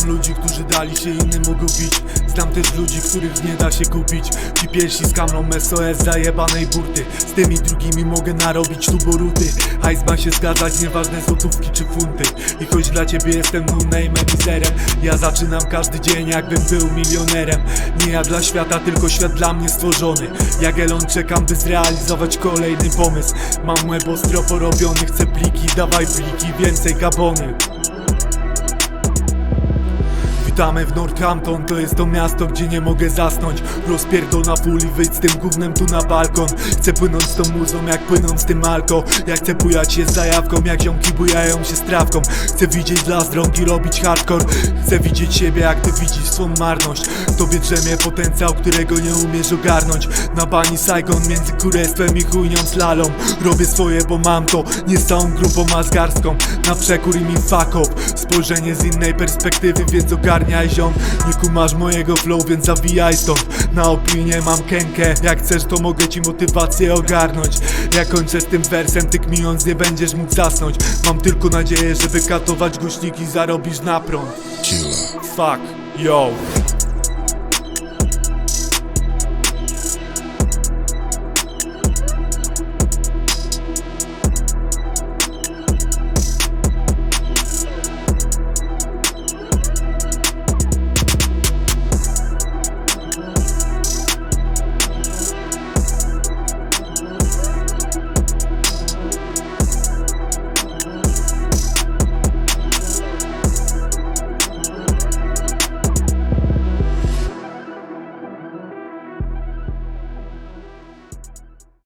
Znam ludzi, którzy dali się innym ugubić Znam też ludzi, których nie da się kupić. Ci pierwsi z kamrą SOS zajebanej burty. Z tymi drugimi mogę narobić tu boruty. Hajs ma się zgadzać, nieważne złotówki czy funty. I choć dla ciebie jestem no name mizerem Ja zaczynam każdy dzień jakbym był milionerem. Nie ja dla świata, tylko świat dla mnie stworzony. Jak Elon czekam by zrealizować kolejny pomysł. Mam łeb ostro porobiony, chcę pliki, dawaj pliki, więcej kabony Witamy w Northampton, to jest to miasto, gdzie nie mogę zasnąć. Rozpierdol na full i wyjdź z tym gównem tu na balkon. Chcę płynąć z tą muzą, jak płyną z tym alko. Ja chcę bujać się z zajawką, jak ziomki bujają się z trawką Chcę widzieć dla drągi, robić hardcore. Chcę widzieć siebie, jak ty widzisz swą marność. Tobie drzemie potencjał, którego nie umiesz ogarnąć. Na bani Saigon, między kurestwem i chujnią slalom. Robię swoje, bo mam to, nie z całą grupą, a Na przekór i mi fuck up. Spojrzenie z innej perspektywy, więc ogarniaj ziom. Nie kumasz mojego flow, więc zawijaj stąd. Na opinię mam kękę. Jak chcesz, to mogę ci motywację ogarnąć. Ja kończę z tym wersem, ty kmijąc nie będziesz mógł zasnąć. Mam tylko nadzieję, że wykatować głośniki zarobisz na prąd. Fuck, yo